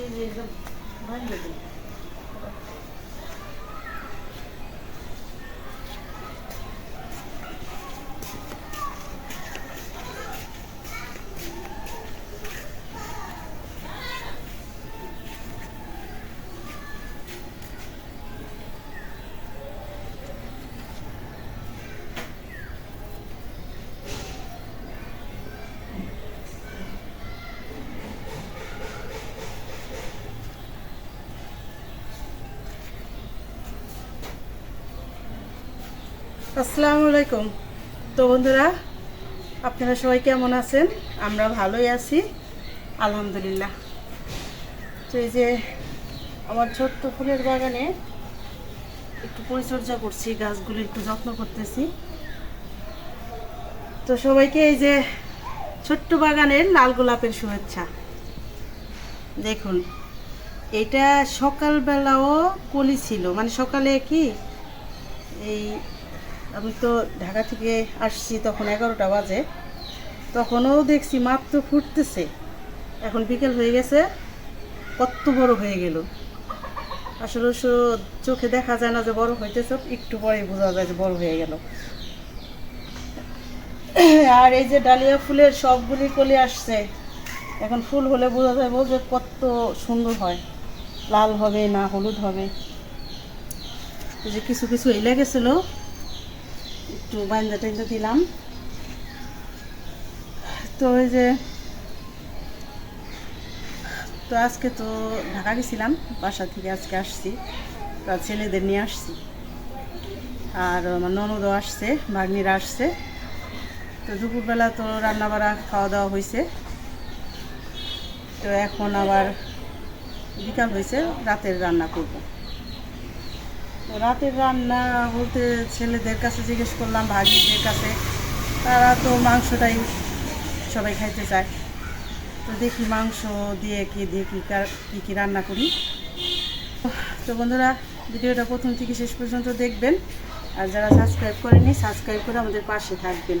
এই যে এসব ভাঙবে দিন। আসসালামু আলাইকুম। তো বন্ধুরা, আপনারা সবাই কেমন আছেন? আমরা ভালোই আছি, আলহামদুলিল্লাহ। তো এই যে আমার ছোট্ট ফুলের বাগানে একটু পরিচর্যা করছি, গাছগুলি একটু যত্ন করতেছি। তো সবাইকে এই যে ছোট্ট বাগানের লাল গোলাপের শুভেচ্ছা। দেখুন, এটা সকালবেলাও কলি ছিল মানে সকালে কি এই আমি তো ঢাকা থেকে আসছি তখন এগারোটা বাজে। তখনও দেখছি মাত্র ফুটতেছে। এখন বিকেল হয়ে গেছে, কত বড় হয়ে গেল। আসলে চোখে দেখা যায় না যে বড় হইতেছে, একটু পরে বোঝা যায় যে বড় হয়ে গেল। আর এই যে ডালিয়া ফুলের সবগুলি কলি আসছে, এখন ফুল হলে বোঝা যাবে যে কত সুন্দর হয়। লাল হবে না হলুদ হবে। এই যে কিছু কিছু এলে গেছিল একটু বাইন্দা টাইন্দা দিলাম। তো ওই যে, তো আজকে তো ঢাকা গেছিলাম, বাসা থেকে আজকে আসছি, তার ছেলেদের নিয়ে আসছি। আর আমার ননদও আসছে, ভাগ্নিরা আসছে। তো দুপুরবেলা তো রান্না বাড়া খাওয়া দাওয়া হয়েছে তো এখন আবার বিকাল হয়েছে রাতের রান্না করব। তো রাতের রান্না বলতে ছেলেদের কাছে জিজ্ঞেস করলাম ভাগিদের কাছে। তারা তো মাংসটাই সবাই খাইতে চায়। তো দেখি মাংস দিয়ে কি, দিয়ে কী কী কী রান্না করি। তো বন্ধুরা, ভিডিওটা প্রথম থেকে শেষ পর্যন্ত দেখবেন। আর যারা সাবস্ক্রাইব করেনি সাবস্ক্রাইব করে আমাদের পাশে থাকবেন।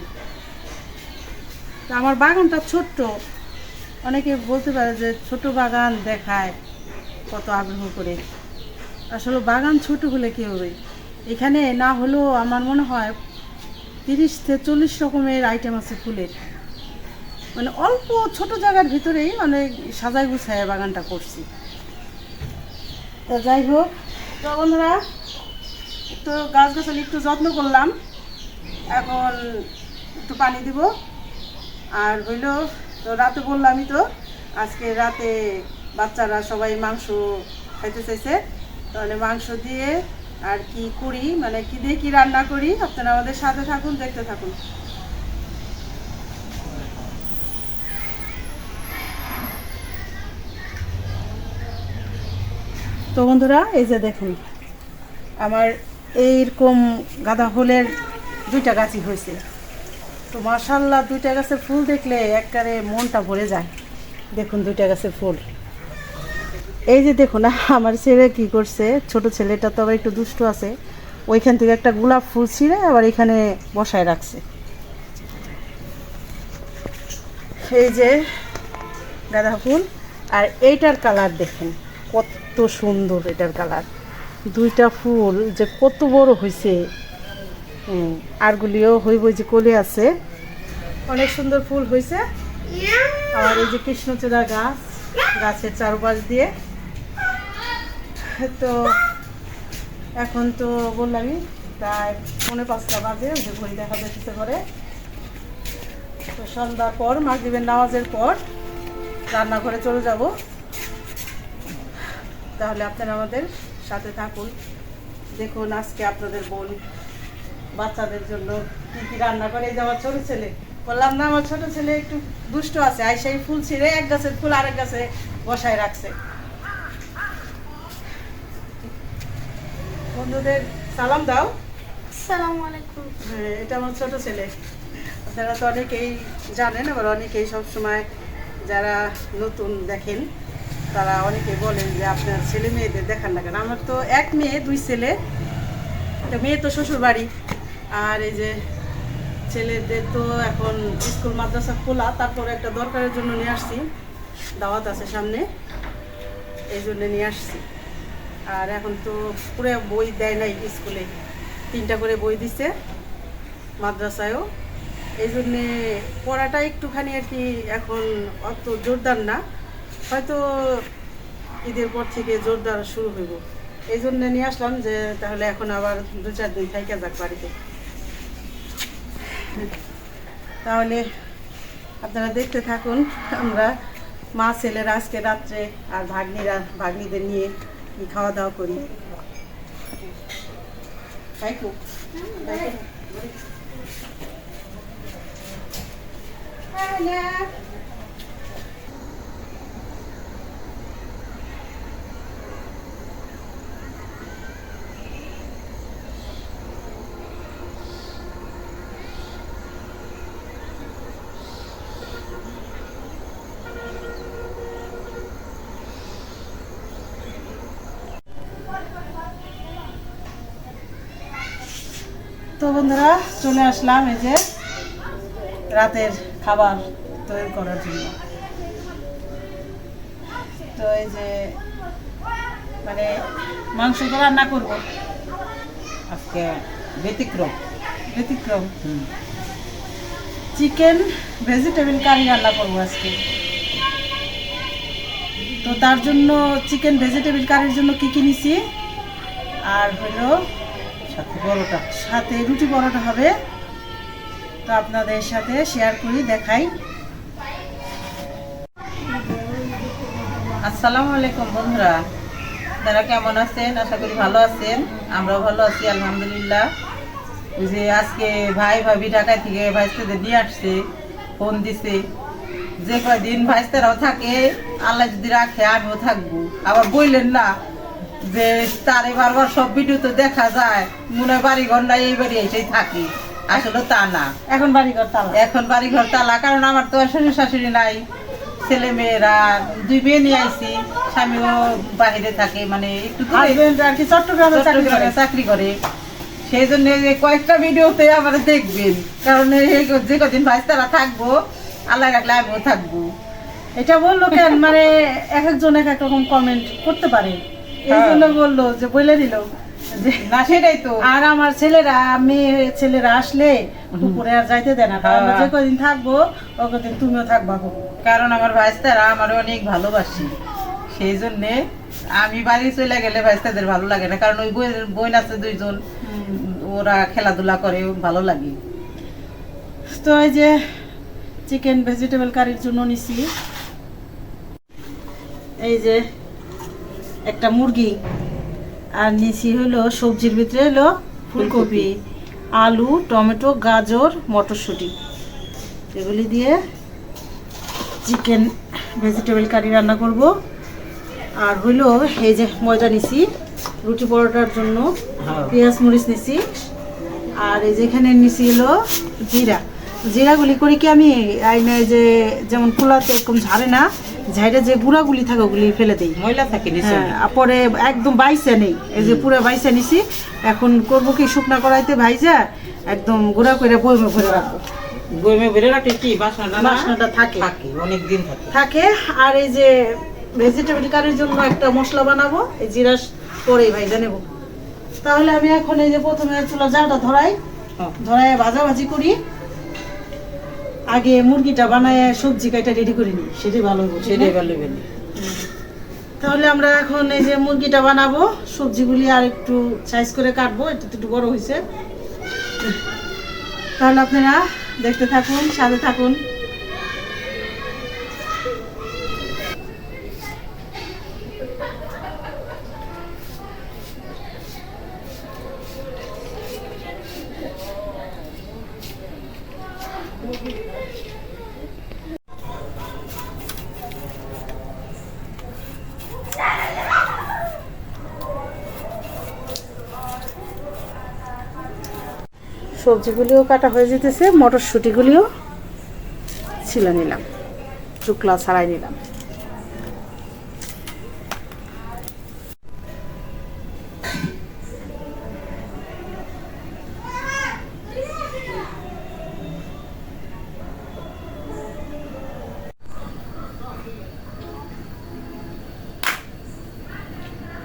তো আমার বাগানটা ছোট্ট। অনেকে বলতে পারে যে ছোট বাগান দেখায় কত আগ্রহ করে। আসলে বাগান ছোট হলে কী হবে? এখানে না হলেও আমার মনে হয় তিরিশ থেকে চল্লিশ রকমের আইটেম আছে ফুলের। মানে অল্প ছোট জায়গার ভিতরেই মানে সাজাই গুছায় বাগানটা করছি। তো যাই হোক, তো বন্ধুরা, একটু গাছ গাছালি একটু যত্ন করলাম। এখন একটু পানি দিব। আর হইল, তো রাতে বললামই তো, আজকে রাতে বাচ্চারা সবাই মাংস খাইতে চাইছে। তাহলে মাংস দিয়ে আর কি করি মানে কি দিয়ে কি রান্না করি, আপনারা আমাদের সাথে থাকুন, দেখতে থাকুন। তো বন্ধুরা, এই যে দেখুন, আমার এইরকম গাঁদা ফুলের দুইটা গাছই হয়েছে। তো মার্শাল্লাহ দুইটা গাছের ফুল দেখলে একবারে মনটা ভরে যায়। দেখুন, দুইটা গাছের ফুল। এই যে দেখুন আমার ছেলে কি করছে? ছোট ছেলেটা তো আবার একটু দুষ্ট আছে। ওইখান থেকে একটা গোলাপ ফুল ছিঁড়ে আবার এখানে বসায় রাখছে। এই যে গাঁদা ফুল, আর এইটার কালার দেখেন, কত সুন্দর এটার কালার। দুইটা ফুল যে কত বড় হয়েছে আরগুলিও হইব যে কলে আছে। অনেক সুন্দর ফুল হয়েছে আর এই যে কৃষ্ণচূড়া গাছ, গাছের চারপাশ দিয়ে। তো এখন তো বললামই, প্রায় পৌনে পাঁচটা বাজে, যে ঘড়ি দেখা যাচ্ছে করে তো সন্ধ্যার পর, মাগরিবের নামাজের পর রান্নাঘরে চলে যাব। তাহলে আপনারা আমাদের সাথে থাকুন। দেখুন আজকে আপনাদের বোন বাচ্চাদের জন্য কি কি রান্না করে। এই যে আমার ছোট ছেলে, বললাম না, আমার ছোট ছেলে একটু দুষ্ট আছে। আই সেই ফুল ছিঁড়ে এক গাছের ফুল আরেক গাছে বসায় রাখছে। বন্ধুদের সালাম দাও। সালাম আলাইকুম। হ্যাঁ, এটা আমার ছোট ছেলে। আপনারা তো অনেকেই জানেন আবার অনেকেই সবসময় যারা নতুন দেখেন তারা অনেকে বলেন যে আপনার ছেলে মেয়েদের দেখান না কেন? আমার তো এক মেয়ে দুই ছেলে। একটা মেয়ে তো শ্বশুর বাড়ি আর এই যে ছেলেদের তো এখন স্কুল মাদ্রাসা খোলা তারপরে একটা দরকারের জন্য নিয়ে আসছি। দাওয়াত আছে সামনে এই জন্য নিয়ে আসছি। আর এখন তো পুরো বই দেয় নাই স্কুলে। তিনটা করে বই দিছে মাদ্রাসায়ও। এই জন্যে পড়াটা একটুখানি আর কি এখন অত জোরদার না। হয়তো ঈদের পর থেকে জোরদার শুরু হইব। এই জন্য নিয়ে আসলাম যে তাহলে এখন আবার দু চার দিন থাইকা যাক বাড়িতে। তাহলে আপনারা দেখতে থাকুন, আমরা মা ছেলেরা আজকে রাত্রে আর ভাগ্নিরা, ভাগ্নিদের নিয়ে কি খাওয়া দাওয়া করি। তাই বন্ধুরা চলে আসলাম এই যে রাতের খাবার তৈরি করার জন্য। তো এই যে মানে মাংস তো রান্না করব। আজকে ব্যতিক্রম। ব্যতিক্রম। চিকেন ভেজিটেবল কারি রান্না করব আজকে। তো তার জন্য চিকেন ভেজিটেবল কারির জন্য কি কি নিছি আর হলো সাথে বড়টা সাথে রুটি পরোটা হবে। তো আপনাদের সাথে শেয়ার করি, দেখাই। আসসালামু আলাইকুম বন্ধুরা। আপনারা কেমন আছেন? আশা করি ভালো আছেন। আমরাও ভালো আছি, আলহামদুলিল্লাহ। যে আজকে ভাই ভাবি ঢাকা থেকে ভাইস্তাদের নিয়ে আসছে, ফোন দিছে। যে কয়দিন ভাইস্তারাও থাকে, আল্লাহ যদি রাখে, আমিও থাকব। আবার বললেন না যে তারে বারবার সব ভিডিও তো দেখা যায় মনে হয় বাড়ি ঘর নাই এই বাড়ি এসেই থাকি। আসলে তা না। এখন বাড়ি ঘর তালা। এখন বাড়ি ঘর তালা কারণ আমার তো শ্বশুর শাশুড়ি নাই ছেলে মেয়েরা দুই মেয়ে নিয়ে আইছি স্বামীও বাহিরে থাকে মানে একটু আর কি চট্টগ্রামে চাকরি করে। চট্টগ্রামে চাকরি করে। সেই জন্য কয়েকটা ভিডিওতে আবার দেখবেন কারণ যে কদিন ভাই তারা থাকব আল্লাহ রাখলে আমিও থাকব। এটা বলল কেন? মানে এক একজন এক এক রকম কমেন্ট করতে পারে। এই হ্যাঁ। জন্য বলল যে বলে দিল না সেটাই তো। আর আমার ছেলেরা মেয়ে ছেলেরা আসলে দুপুরে আর যাইতে দেয় না। কারণ হ্যাঁ। যে কদিন থাকব ও কদিন তুমিও থাকবা কারণ আমার ভাইস্তারা আমার অনেক ভালোবাসি। সেই জন্যে আমি বাড়ি চলে গেলে ভাইস্তাদের ভালো লাগে না। কারণ ওই বোন আছে দুইজন ওরা খেলাধুলা করে ভালো লাগে। তো এই যে চিকেন ভেজিটেবল কারির জন্য নিছি। এই যে একটা মুরগি। আর নিছি হলো সবজির ভিতরে হলো ফুলকপি আলু টমেটো গাজর মটরশুঁটি। এগুলি দিয়ে চিকেন ভেজিটেবল কারি রান্না করব। আর হইল এই যে ময়দা নিছি রুটি পরোটার জন্য হ্যাঁ। পেঁয়াজ মরিচ নিছি। আর এই যেখানে নিছি হলো জিরা। জিরাগুলি করি কি আমি আইনে যে যেমন কুলাতে এরকম ঝাড়ে না ঝাড়ে যে গুঁড়াগুলি থাকে ওগুলি ফেলে দিই। ময়লা থাকে হ্যাঁ পরে একদম বাইসে নেই। এই যে পুরো বাইসে নিছি। এখন করব কি শুকনা কড়াইতে ভাইজা একদম গুঁড়া করে বইমে ভরে রাখব। বইমে রাখলে কি বাসনাটা বাসনাটা থাকে। থাকে অনেক দিন থাকে। থাকে আর এই যে ভেজিটেবল কারির জন্য একটা মশলা বানাবো এই জিরা পরেই ভাইজা নেব। তাহলে আমি এখন এই যে প্রথমে চুলা জালটা ধরাই ধরাই ভাজাভাজি করি। আগে মুরগিটা বানায় সবজি কাটা রেডি করে নিই সেটাই ভালো হবে সেটাই ভালো হবে তাহলে আমরা এখন এই যে মুরগিটা বানাবো সবজিগুলি আর একটু সাইজ করে কাটবো এটা তো একটু বড় হয়েছে তাহলে আপনারা দেখতে থাকুন সাথে থাকুন। সবজিগুলিও কাটা হয়ে যেতেছে মটরশুঁটিগুলিও ছিল নিলাম টুকলা ছাড়াই নিলাম।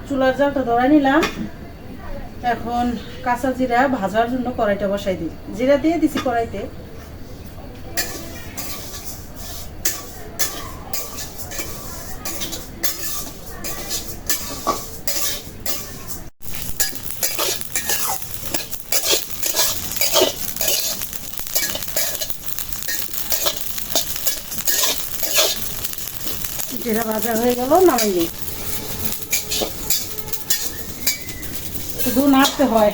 চুলার জলটা ধরে নিলাম। এখন কাঁচা জিরা ভাজার জন্য কড়াইটা বসাই দিই। জিরা দিয়ে দিছি কড়াইতে। জিরা ভাজা হয়ে গেল, নামাই দিই। শুধু নাড়তে হয়।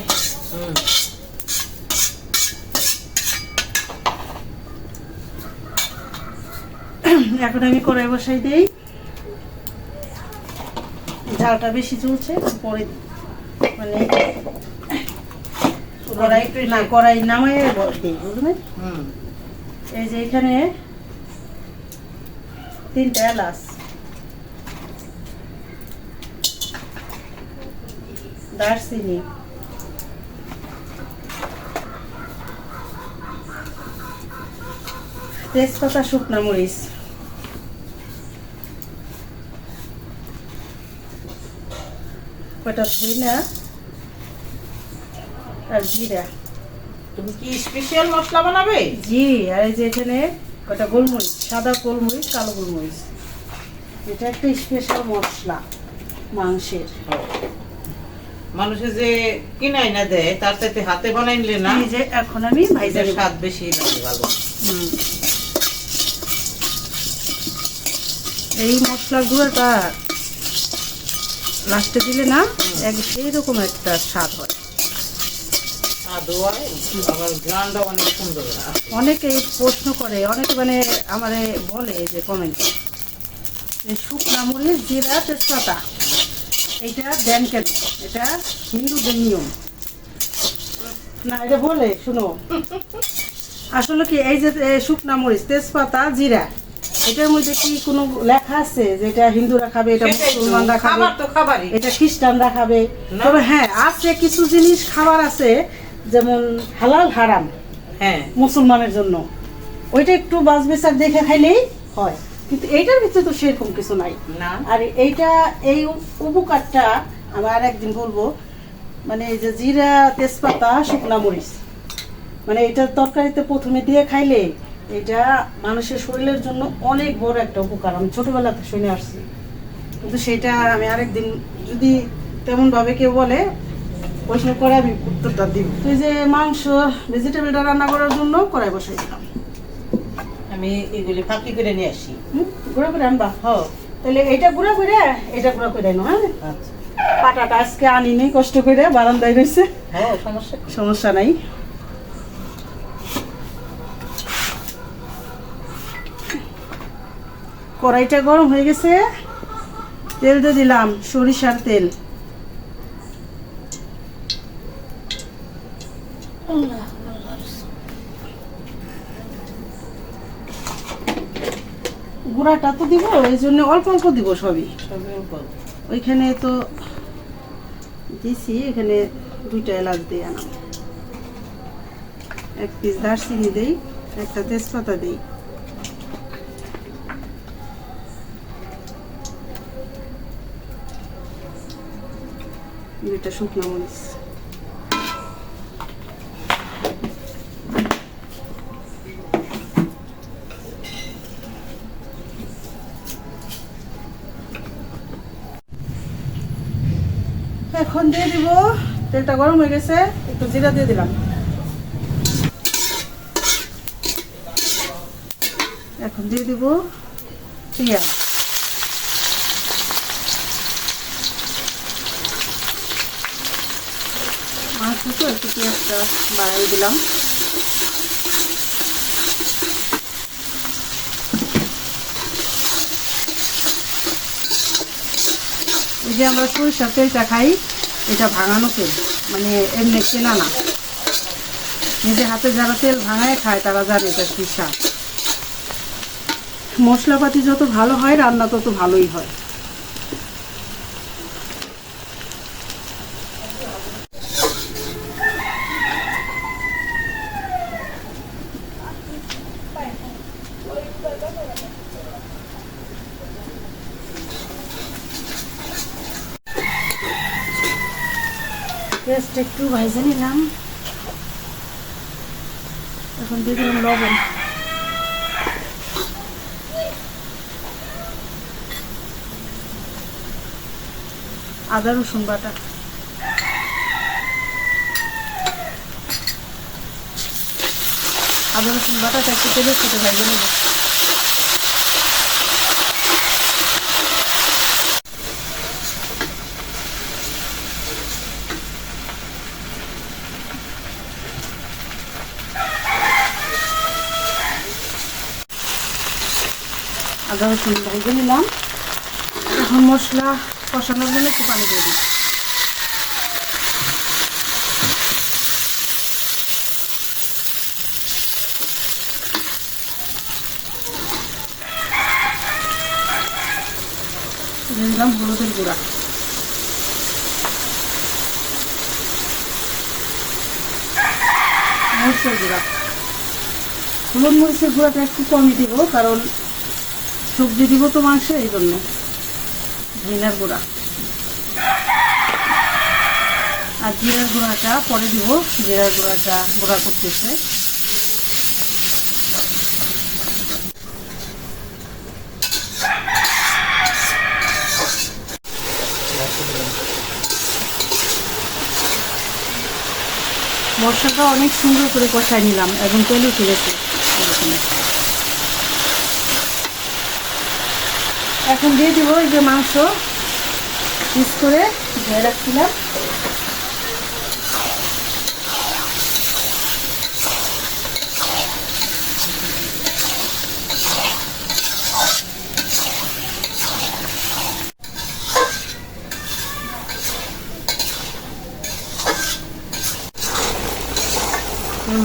এখন আমি কড়াই বসাই দিই। ঝালটা বেশি চলছে পরে। মানে কড়াই না কড়াই নামাই দিই বুঝলেন হুম। এই যে এখানে তিনটা এলাচ। দারচিনি তেজপাতা শুকনা মরিচ কয়টা ধইনা আর জিরা তুমি কি স্পেশাল মশলা বানাবে জি আর এই যে এখানে কটা গোলমরিচ সাদা গোলমরিচ কালো গোলমরিচ এটা একটা স্পেশাল মশলা মাংসের মানুষে যে কিনাই না দেয় তার সাথে হাতে বানাইলে না এই যে এখন আমি ভাইজা এটার নেব। স্বাদ বেশি লাগে ভালো। এই মশলা গুঁড়োটা লাস্টে দিলে না এক সেই রকম একটা স্বাদ হয়। অনেক প্রশ্ন করে অনেকে মানে আমারে বলে যে কমেন্ট শুকনা মরিচ জিরা তেজপাতা। এটা দেন কেন এটা হিন্দুদের নিয়ম। না এটা বলে শুনো। আসলে কি এই যে শুকনা মরিচ তেজপাতা জিরা এটার মধ্যে কি কোনো লেখা আছে যে এটা হিন্দুরা খাবে এটা মুসলমানরা খাবে? এটা খ্রিস্টানরা খাবে? তবে হ্যাঁ আছে কিছু জিনিস খাবার আছে যেমন হালাল হারাম হ্যাঁ। মুসলমানের জন্য। ওইটা একটু বাজ বিচার দেখে খাইলেই হয়। কিন্তু এইটার ভিতরে তো সেরকম কিছু নাই। না? আর এইটা এই উপকারটা আমি আর একদিন বলব মানে এই যে জিরা তেজপাতা শুকনা মরিচ। মানে এটা তরকারিতে প্রথমে দিয়ে খাইলে এটা মানুষের শরীরের জন্য অনেক বড় একটা উপকার। আমি ছোটবেলাতে শুনে আসছি। কিন্তু সেটা আমি আরেকদিন যদি তেমন ভাবে কেউ বলে প্রশ্ন করে আমি উত্তরটা দিব। তো এই যে মাংস ভেজিটেবলটা রান্না করার জন্য কড়াই বসাই দিলাম। আমি এগুলি ফাঁকি করে নিয়ে আসি। হুম গুঁড়া করে আনবা? হ তাহলে এটা গুঁড়া করে এটা গুঁড়া করে আনো হ্যাঁ? আচ্ছা। পাটাটা আজকে আনিনি কষ্ট করে বারান্দায় রয়েছে। হ্যাঁ সমস্যা সমস্যা নাই। কড়াইটা গরম হয়ে গেছে। তেল দিয়ে দিলাম সরিষার তেল। গুঁড়াটা তো দিব এই জন্য অল্প অল্প দিব সবই। সবই অল্প। ওইখানে তো দিছি এখানে দুইটা এলাচ দিই আনাম এক পিস দারচিনি দিই একটা তেজপাতা দিই। দুইটা শুকনো মরিচ। এখন দিয়ে দিব, তেলটা গরম হয়ে গেছে, একটু জিরা দিয়ে দিলাম। এখন দিয়ে দিব পেঁয়াজ। মাছ একটু দিলাম। আমরা সরিষার তেলটা খাই। এটা ভাঙানো তেল। মানে এমনি কেনা না নিজে হাতে যারা তেল ভাঙায়, খায়, তারা জানে এটা কী মশলাপাতি যত ভালো হয়, রান্না তত ভালোই হয়। পেঁয়াজটা একটু ভাইজে নিলাম। এখন দিয়ে দিলাম লবণ। আদা, রসুন বাটা। আদা, রসুন বাটাটা একটু তেলের সাথে ভাইজে নেব। আদা রসুন ভেজে নিলাম এখন মশলা কষানোর জন্য একটু পানি দিয়ে দিয়ে দিলাম হলুদের গুঁড়া। মরিচের গুঁড়া। হলুদ মরিচের গুঁড়াটা একটু কমই দিব, কারণ সবজি দিব তো মাংসে, এই জন্য। জিরার গুঁড়া। আর জিরার গুঁড়াটা পরে দিব। জিরার গুঁড়াটা গুঁড়া করতেছে। মশলাটা অনেক সুন্দর করে কষাই নিলাম, এবং তেল উঠে গেছে এরকম। এখন দিয়ে দিব এই যে মাংস। পিস করে ধুয়ে রাখছিলাম।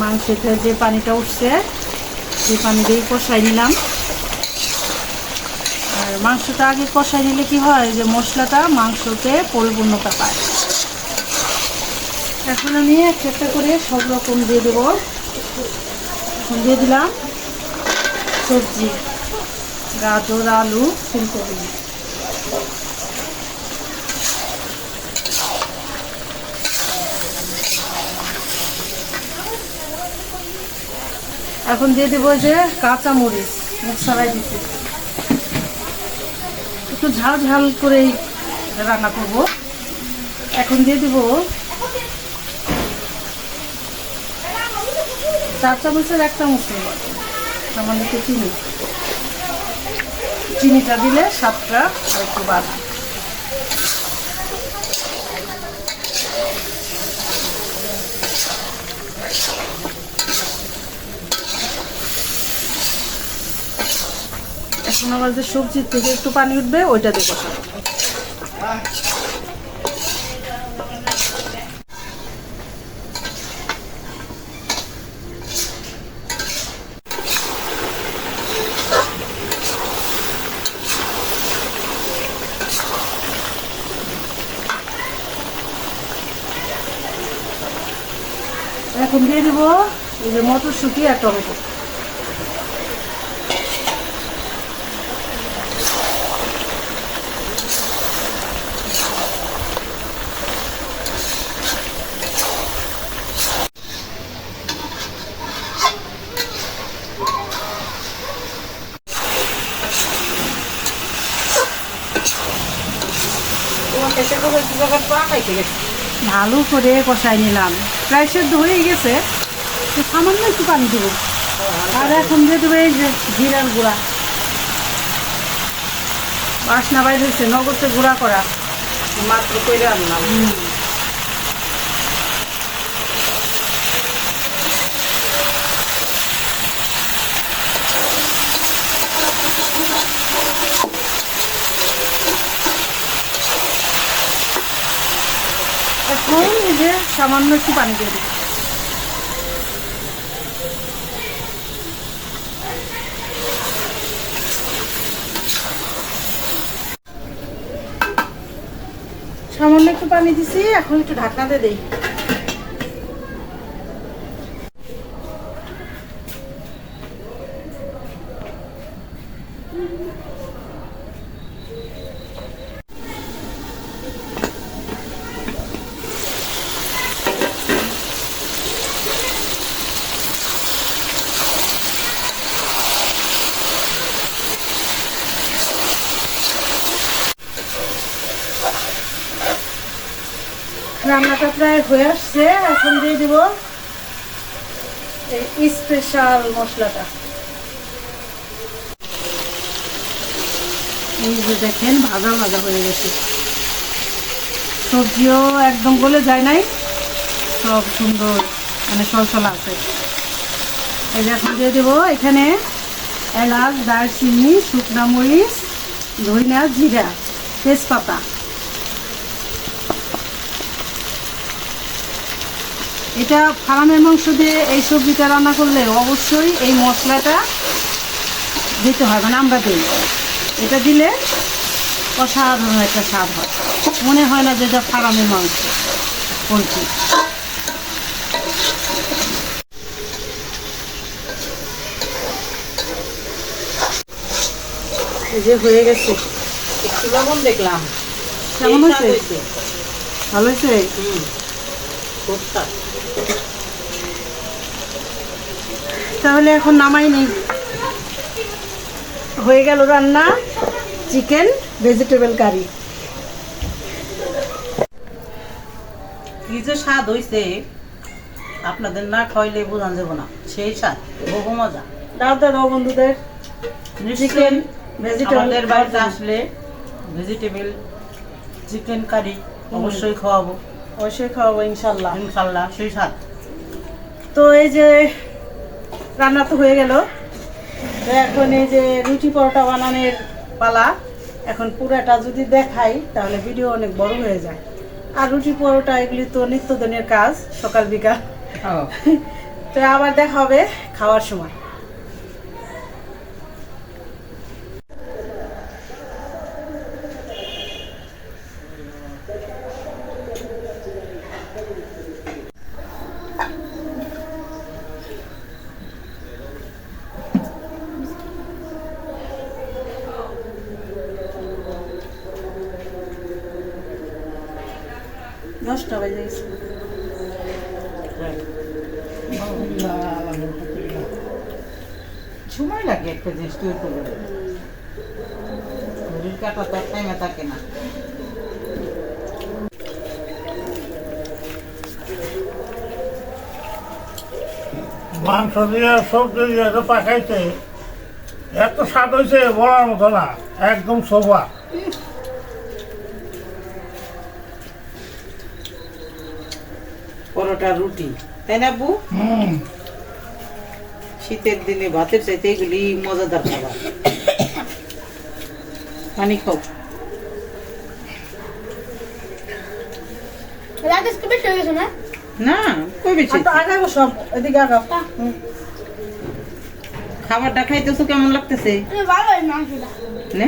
মাংসতে যে পানিটা উঠছে, সেই পানি দিয়ে কষাই নিলাম। আর মাংসটা আগে কষাই নিলে কি হয়? যে মশলাটা মাংসতে পরিপূর্ণতা পায়। এখন আমি একটা একটা করে সব রকম দিয়ে দেবো। দিয়ে দিলাম সবজি, গাজর, আলু, ফুলকপি। এখন দিয়ে দেবো যে কাঁচা মরিচ মুখ ছাড়াই দিতে। একটু ঝাল ঝাল করে রান্না করব। এখন দিয়ে দিব চার চামচের এক চামচ সামান্য একটু চিনি। চিনিটা দিলে স্বাদটা আর একটু বাড়ে এখন আবার যে সবজির থেকে একটু পানি উঠবে, ওইটা দিয়ে কষাবো এখন দিয়ে দিব এই যে মটরশুঁটি আর টমেটো। ভালো করে কষাই নিলাম। প্রায় সেদ্ধ হয়ে গেছে। তো সামান্য একটু পানি দেবো। আর এখন দিয়ে দেবে জিরার গুঁড়া। বাসনা বাইরে হয়েছে, নগদে গুঁড়া করা। মাত্র করে আনলাম। এখন এই যে সামান্য একটু পানি দিয়ে দেবো সামান্য একটু পানি দিছি, এখন একটু ঢাকনাতে দেই। প্রায় হয়ে আসছে, এখন দিয়ে দিব এই স্পেশাল মশলাটা। এই যে দেখেন, ভাজা ভাজা হয়ে গেছে। সবজিও একদম গলে যায় নাই, সব সুন্দর মানে সলসলা আছে। এই যে এখন দিয়ে দেবো এখানে এলাচ, দারচিনি, শুকনা মরিচ ধইনা জিরা, তেজপাতা। এটা ফার্মের মাংস দিয়ে এই সবজিটা রান্না করলে অবশ্যই এই মশলাটা দিতে হয় মানে আমরা দিই। এটা দিলে অসাধারণ একটা স্বাদ হয়। মনে হয় না যে এটা ফার্মের মাংস পোলট্রি। যে হয়ে গেছে। একটু লবণ দেখলাম? কেমন এই হয়েছে? ভালো হয়েছে? হুম। তাহলে এখন নামাই নেই হয়ে গেল রান্না চিকেন ভেজিটেবল কারি কি যে স্বাদ হইছে আপনাদের না খাইলে বোঝান যাব না। সেই স্বাদ বহু মজা। দাও তো দাও বন্ধুদের। চিকেন ভেজিটেবলের বাড়িতে আসলে ভেজিটেবল চিকেন কারি অবশ্যই খাওয়াবো। অবশ্যই খাওয়াবো ইনশাল্লাহ। ইনশাল্লাহ সেই স্বাদ। তো এই যে রান্না তো হয়ে গেল। তো এখন এই যে রুটি পরোটা বানানোর পালা। এখন পুরাটা যদি দেখাই তাহলে ভিডিও অনেক বড় হয়ে যায়। আর রুটি পরোটা এগুলি তো নিত্যদিনের কাজ সকাল বিকাল। তো আবার দেখা হবে খাওয়ার সময়। দশটা বেজে গেছে সময় লাগে একটা জিনিস তৈরি করতে ঘড়ির কাটা তো টাইমে থাকে না। মাংস দিয়ে সবজি দিয়ে তো পাকাইছে এত স্বাদ হয়েছে বলার মতো না একদম সোফা পরোটা রুটি তাই না বু হুম। শীতের দিনে ভাতের চাইতে এগুলি মজাদার খাবার। পানি খাও। না? কই বেশি? সব এদিকে খাবারটা খাইতেছো কেমন লাগতেছে? ভালো নে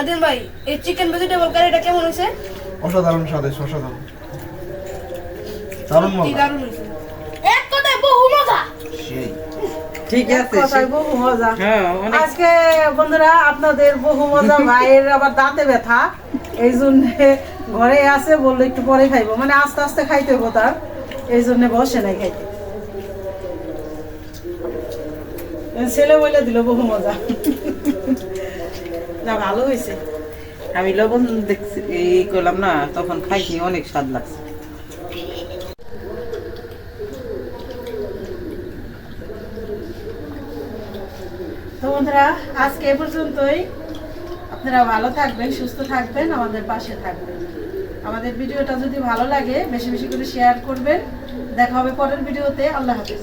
বাদিন ভাই এই চিকেন ভেজিটেবল কারিটা কেমন হয়েছে? অসাধারণ স্বাদ হয়েছে অসাধারণ। দারুণ মজা। দারুণ হয়েছে? এক কথায় বহু মজা। সেই। ঠিক আছে বহু মজা। হ্যাঁ আজকে বন্ধুরা আপনাদের বহু মজা ভাইয়ের আবার দাঁতে ব্যথা। এই জন্য ঘরে আছে বলল একটু পরে খাইবো। মানে আস্তে আস্তে খাইতে হব তার। এই জন্য বসে নাই খাইতে। ছেলে বলে দিল বহু মজা। ভালো হয়েছে। আমি লবণ দেখছি, এই করলাম না, তখন খাইছি, অনেক স্বাদ লাগছে। তো বন্ধুরা, আজকে এ পর্যন্তই। আপনারা ভালো থাকবেন, সুস্থ থাকবেন, আমাদের পাশে থাকবেন। আমাদের ভিডিওটা যদি ভালো লাগে, বেশি বেশি করে শেয়ার করবেন। দেখা হবে পরের ভিডিওতে। আল্লাহ হাফিজ।